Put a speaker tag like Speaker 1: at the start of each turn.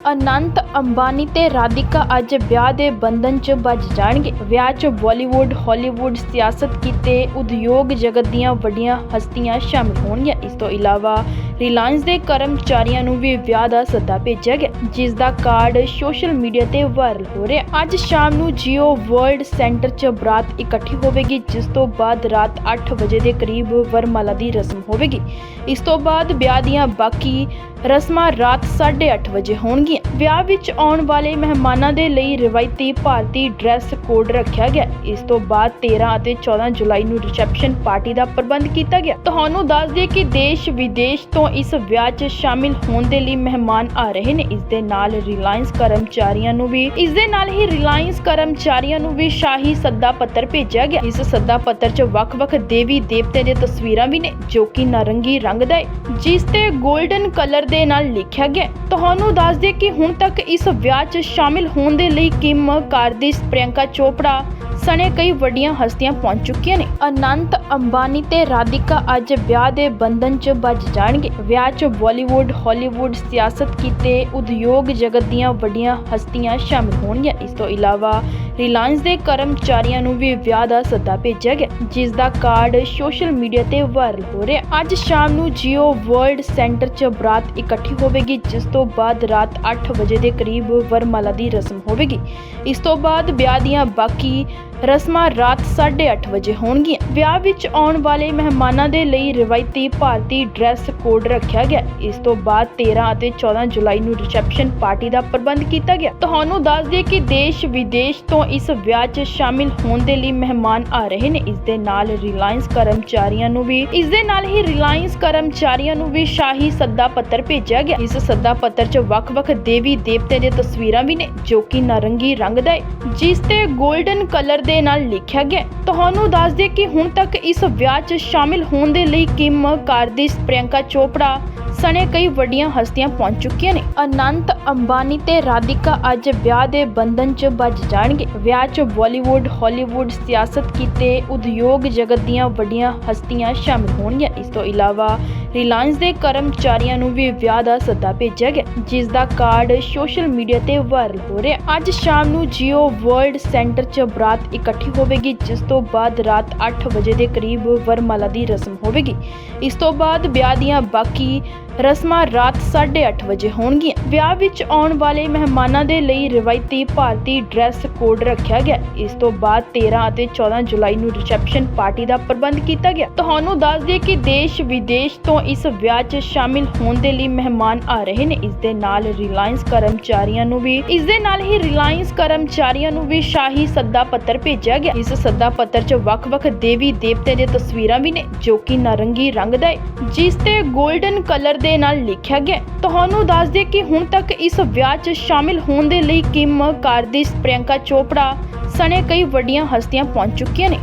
Speaker 1: ਅਨੰਤ ਅੰਬਾਨੀ ਤੇ ਰਾਧਿਕਾ ਅੱਜ ਵਿਆਹ ਦੇ ਬੰਧਨ 'ਚ ਬੱਝ ਜਾਣਗੇ। ਵਿਆਹ 'ਚ ਬਾਲੀਵੁੱਡ, ਹਾਲੀਵੁੱਡ ਸਿਆਸਤ ਕੀਤੇ ਉਦਯੋਗ ਜਗਤ ਦੀਆਂ ਵੱਡੀਆਂ ਹਸਤੀਆਂ ਸ਼ਾਮਿਲ ਹੋਣਗੀਆਂ। ਇਸ ਤੋਂ ਇਲਾਵਾ ਰਿਲਾਇੰਸ ਦੇ ਕਰਮਚਾਰੀਆਂ ਨੂੰ ਵੀ ਵਿਆਹ ਦਾ ਸੱਦਾ ਭੇਜਿਆ ਗਿਆ, ਜਿਸ ਦਾ ਕਾਰਡ ਸੋਸ਼ਲ ਮੀਡੀਆ ਤੇ ਵਾਇਰਲ ਹੋ ਰਿਹਾ ਅੱਜ ਸ਼ਾਮ ਨੂੰ ਜੀਓ ਵਰਲਡ ਸੈਂਟਰ 'ਚ ਬਰਾਤ ਇਕੱਠੀ ਹੋਵੇਗੀ, ਜਿਸ ਤੋਂ ਬਾਅਦ ਰਾਤ 8 ਵਜੇ ਦੇ ਕਰੀਬ ਵਰਮਾਲਾ ਦੀ ਰਸਮ ਹੋਵੇਗੀ। ਇਸ ਤੋਂ ਬਾਅਦ ਵਿਆਹ ਦੀਆਂ ਬਾਕੀ ਰਸਮਾਂ ਰਾਤ 8:30 ਵਜੇ ਹੋਣਗੀਆਂ। ਵਿਆਹ ਵਿੱਚ ਆਉਣ ਵਾਲੇ ਮਹਿਮਾਨਾਂ ਦੇ ਲਈ ਰਵਾਇਤੀ ਭਾਰਤੀ ਡਰੈਸ ਕੋਡ ਰੱਖਿਆ ਗਿਆ। ਇਸ ਤੋਂ ਬਾਅਦ 13 ਅਤੇ 14 ਜੁਲਾਈ ਨੂੰ ਰਿਸੈਪਸ਼ਨ ਪਾਰਟੀ ਦਾ ਪ੍ਰਬੰਧ ਕੀਤਾ ਗਿਆ। ਤੁਹਾਨੂੰ ਦੱਸ ਦਈਏ ਕਿ ਦੇਸ਼ ਵਿਦੇਸ਼ ਤੋਂ ਇਸ ਵਿਆਹ 'ਚ ਸ਼ਾਮਿਲ ਹੋਣ ਦੇ ਲਈ ਮਹਿਮਾਨ ਆ ਰਹੇ ਨੇ। ਇਸ ਦੇ ਨਾਲ ਰਿਲਾਇੰਸ ਕਰਮਚਾਰੀਆਂ ਨੂੰ ਵੀ ਇਸ ਦੇ ਨਾਲ ਹੀ ਰਿਲਾਇੰਸ ਕਰਮਚਾਰੀਆਂ ਨੂੰ ਵੀ ਸ਼ਾਹੀ ਸੱਦਾ ਪੱਤਰ ਭੇਜਿਆ ਗਿਆ। ਇਸ ਸੱਦਾ ਪੱਤਰ 'ਚ ਵੱਖ-ਵੱਖ ਦੇਵੀ ਦੇਵਤੇ ਦੇ ਤਸਵੀਰਾਂ ਵੀ ਨੇ, ਜੋ ਕਿ ਨਾਰੰਗੀ ਰੰਗ ਦਾ ਹੈ, ਜਿਸ ਤੇ 골ਡਨ ਕਲਰ ਦੇ ਨਾਲ ਲਿਖਿਆ ਗਿਆ ਤੁਹਾਨੂੰ ਦੱਸ ਦਈਏ ਕਿ ਹੁਣ ਤੱਕ ਇਸ ਵਿਆਹ 'ਚ ਸ਼ਾਮਿਲ ਹੋਣ ਦੇ ਲਈ ਕਿਮ ਕਾਰਦਿਸ, ਪ੍ਰਿਯੰਕਾ ਚੋਪੜਾ ਸਣੇ ਕਈ ਵੱਡੀਆਂ ਹਸਤੀਆਂ ਪਹੁੰਚ ਚੁੱਕੀਆਂ ਨੇ ਅਨੰਤ ਅੰਬਾਨੀ ਤੇ ਰਾਧਿਕਾ ਅੱਜ ਵਿਆਹ ਦੇ ਬੰਧਨ 'ਚ ਵੱਜ ਜਾਣਗੇ ਵਿਆਹ 'ਚ ਬਾਲੀਵੁੱਡ ਹਾਲੀਵੁੱਡ ਸਿਆਸਤ ਕੀਤੇ ਉਦਯੋਗ ਜਗਤ ਦੀਆਂ ਵੱਡੀਆਂ ਹਸਤੀਆਂ ਸ਼ਾਮਿਲ ਹੋਣਗੀਆਂ ਇਸ ਤੋਂ ਇਲਾਵਾ ਰਿਲਾਇੰਸ ਦੇ ਕਰਮਚਾਰੀਆਂ ਨੂੰ ਵੀ ਵਿਆਹ ਦਾ ਸੱਦਾ ਭੇਜਿਆ ਗਿਆ, ਜਿਸ ਦਾ ਕਾਰਡ ਸੋਸ਼ਲ ਮੀਡੀਆ ਤੇ ਵਾਇਰਲ ਹੋ ਰਿਹਾ। ਅੱਜ ਸ਼ਾਮ ਨੂੰ ਜੀਓ ਵਰਲਡ ਸੈਂਟਰ 'ਚ ਬਰਾਤ ਇਕੱਠੀ ਹੋਵੇਗੀ, ਜਿਸ ਤੋਂ ਬਾਅਦ ਰਾਤ 8 ਵਜੇ ਦੇ ਕਰੀਬ ਵਰਮਾਲਾ ਦੀ ਰਸਮ ਹੋਵੇਗੀ। ਇਸ ਤੋਂ ਬਾਅਦ ਵਿਆਹ ਦੀਆਂ ਬਾਕੀ ਰਸਮਾਂ ਰਾਤ 8:30 ਵਜੇ ਹੋਣਗੀਆਂ। ਵਿਆਹ ਵਿੱਚ ਆਉਣ ਵਾਲੇ ਮਹਿਮਾਨਾਂ ਦੇ ਲਈ ਰਵਾਇਤੀ ਭਾਰਤੀ ਡਰੈਸ ਕੋਡ ਰੱਖਿਆ ਗਿਆ। ਇਸ ਤੋਂ ਬਾਅਦ 13 ਅਤੇ 14 ਜੁਲਾਈ ਨੂੰ ਰਿਸੈਪਸ਼ਨ ਪਾਰਟੀ ਦਾ ਪ੍ਰਬੰਧ ਕੀਤਾ ਗਿਆ। ਤੁਹਾਨੂੰ ਦੱਸ ਦਈਏ ਕਿ ਦੇਸ਼ ਵਿਦੇਸ਼ ਤੋਂ ਇਸ ਵਿਆਹ 'ਚ ਸ਼ਾਮਿਲ ਹੋਣ ਦੇ ਲਈ ਮਹਿਮਾਨ ਆ ਰਹੇ ਨੇ। ਇਸ ਦੇ ਨਾਲ ਰਿਲਾਇੰਸ ਕਰਮਚਾਰੀਆਂ ਨੂੰ ਵੀ, ਇਸ ਦੇ ਨਾਲ ਹੀ ਰਿਲਾਇੰਸ ਕਰਮਚਾਰੀਆਂ ਨੂੰ ਵੀ ਸ਼ਾਹੀ ਸੱਦਾ ਪੱਤਰ ਭੇਜਿਆ ਗਿਆ। ਇਸ ਸੱਦਾ ਪੱਤਰ 'ਚ ਵੱਖ-ਵੱਖ ਦੇਵੀ ਦੇਵਤੇ ਦੇ ਤਸਵੀਰਾਂ ਵੀ ਨੇ, ਜੋ ਕਿ ਨਾਰੰਗੀ ਰੰਗ ਦਾ ਹੈ, ਜਿਸ ਤੇ 골ਡਨ ਕਲਰ ਦੇ ਨਾਲ ਲਿਖਿਆ ਗਿਆ ਤੁਹਾਨੂੰ ਦੱਸ ਦਈਏ ਕਿ ਹੁਣ ਤੱਕ ਇਸ ਵਿਆਹ 'ਚ ਸ਼ਾਮਿਲ ਹੋਣ ਦੇ ਲਈ ਕਿਮ ਕਾਰਦਿਸ, ਪ੍ਰਿਯੰਕਾ ਚੋਪੜਾ ਸਣੇ ਕਈ ਵੱਡੀਆਂ ਹਸਤੀਆਂ ਪਹੁੰਚ ਚੁੱਕੀਆਂ ਨੇ। ਅਨੰਤ ਅੰਬਾਨੀ ਤੇ ਰਾਧਿਕਾ ਅੱਜ ਵਿਆਹ ਦੇ ਬੰਧਨ 'ਚ ਵੱਜ ਜਾਣਗੇ। ਵਿਆਹ 'ਚ ਬਾਲੀਵੁੱਡ, ਹਾਲੀਵੁੱਡ ਸਿਆਸਤ ਕੀਤੇ ਉਦਯੋਗ ਜਗਤ ਦੀਆਂ ਵੱਡੀਆਂ ਹਸਤੀਆਂ ਸ਼ਾਮਿਲ ਹੋਣਗੀਆਂ। ਇਸ ਤੋਂ ਇਲਾਵਾ ਰਿਲਾਇੰਸ ਦੇ ਕਰਮਚਾਰੀਆਂ ਨੂੰ ਵੀ ਵਿਆਹ ਦਾ ਸੱਦਾ ਭੇਜਿਆ ਗਿਆ, ਜਿਸ ਦਾ ਕਾਰਡ ਸੋਸ਼ਲ ਮੀਡੀਆ ਤੇ ਵਾਇਰਲ ਹੋ ਰਿਹਾ ਅੱਜ ਸ਼ਾਮ ਨੂੰ ਜੀਓ ਵਰਲਡ ਸੈਂਟਰ 'ਚ ਬਰਾਤ ਇਕੱਠੀ ਹੋਵੇਗੀ, ਜਿਸ ਤੋਂ ਬਾਅਦ ਰਾਤ 8 ਵਜੇ ਦੇ ਕਰੀਬ ਵਰਮਾਲਾ ਦੀ ਰਸਮ ਹੋਵੇਗੀ। ਇਸ ਤੋਂ ਬਾਅਦ ਵਿਆਹ ਦੀਆਂ ਬਾਕੀ ਰਸਮਾਂ ਰਾਤ 8:30 ਵਜੇ ਹੋਣਗੀਆਂ। ਵਿਆਹ ਵਿੱਚ ਆਉਣ ਵਾਲੇ ਮਹਿਮਾਨਾਂ ਦੇ ਲਈ ਰਵਾਇਤੀ ਭਾਰਤੀ ਡਰੈਸ ਕੋਡ ਰੱਖਿਆ ਗਿਆ। ਇਸ ਤੋਂ ਬਾਅਦ 13 ਅਤੇ 14 ਜੁਲਾਈ ਨੂੰ ਰਿਸੈਪਸ਼ਨ ਪਾਰਟੀ ਦਾ ਪ੍ਰਬੰਧ ਕੀਤਾ ਗਿਆ। ਤੁਹਾਨੂੰ ਦੱਸ ਦਈਏ ਕਿ ਦੇਸ਼ ਵਿਦੇਸ਼ ਤੋਂ ਇਸ ਵਿਆਹ 'ਚ ਸ਼ਾਮਿਲ ਹੋਣ ਦੇ ਲਈ ਮਹਿਮਾਨ ਆ ਰਹੇ ਨੇ। ਇਸ ਦੇ ਨਾਲ ਰਿਲਾਇੰਸ ਕਰਮਚਾਰੀਆਂ ਨੂੰ ਵੀ ਇਸ ਦੇ ਨਾਲ ਹੀ ਰਿਲਾਇੰਸ ਕਰਮਚਾਰੀਆਂ ਨੂੰ ਵੀ ਸ਼ਾਹੀ ਸੱਦਾ ਪੱਤਰ ਭੇਜਿਆ ਗਿਆ। ਇਸ ਸੱਦਾ ਪੱਤਰ 'ਚ ਵੱਖ-ਵੱਖ ਦੇਵੀ ਦੇਵਤੇ ਦੇ ਤਸਵੀਰਾਂ ਵੀ ਨੇ, ਜੋ ਕਿ ਨਾਰੰਗੀ ਰੰਗ ਦਾ ਹੈ, ਜਿਸ ਤੇ 골ਡਨ ਕਲਰ ਦੇ ਨਾਲ ਲਿਖਿਆ ਗਿਆ ਤੁਹਾਨੂੰ ਦੱਸ ਦਈਏ ਕਿ ਹੁਣ ਤੱਕ ਇਸ ਵਿਆਹ 'ਚ ਸ਼ਾਮਿਲ ਹੋਣ ਦੇ ਲਈ ਕਿਮ ਕਾਰਦਿਸ, ਪ੍ਰਿਯੰਕਾ ਚੋਪੜਾ ਸਣੇ ਕਈ ਵੱਡੀਆਂ ਹਸਤੀਆਂ ਪਹੁੰਚ ਚੁੱਕੀਆਂ ਨੇ।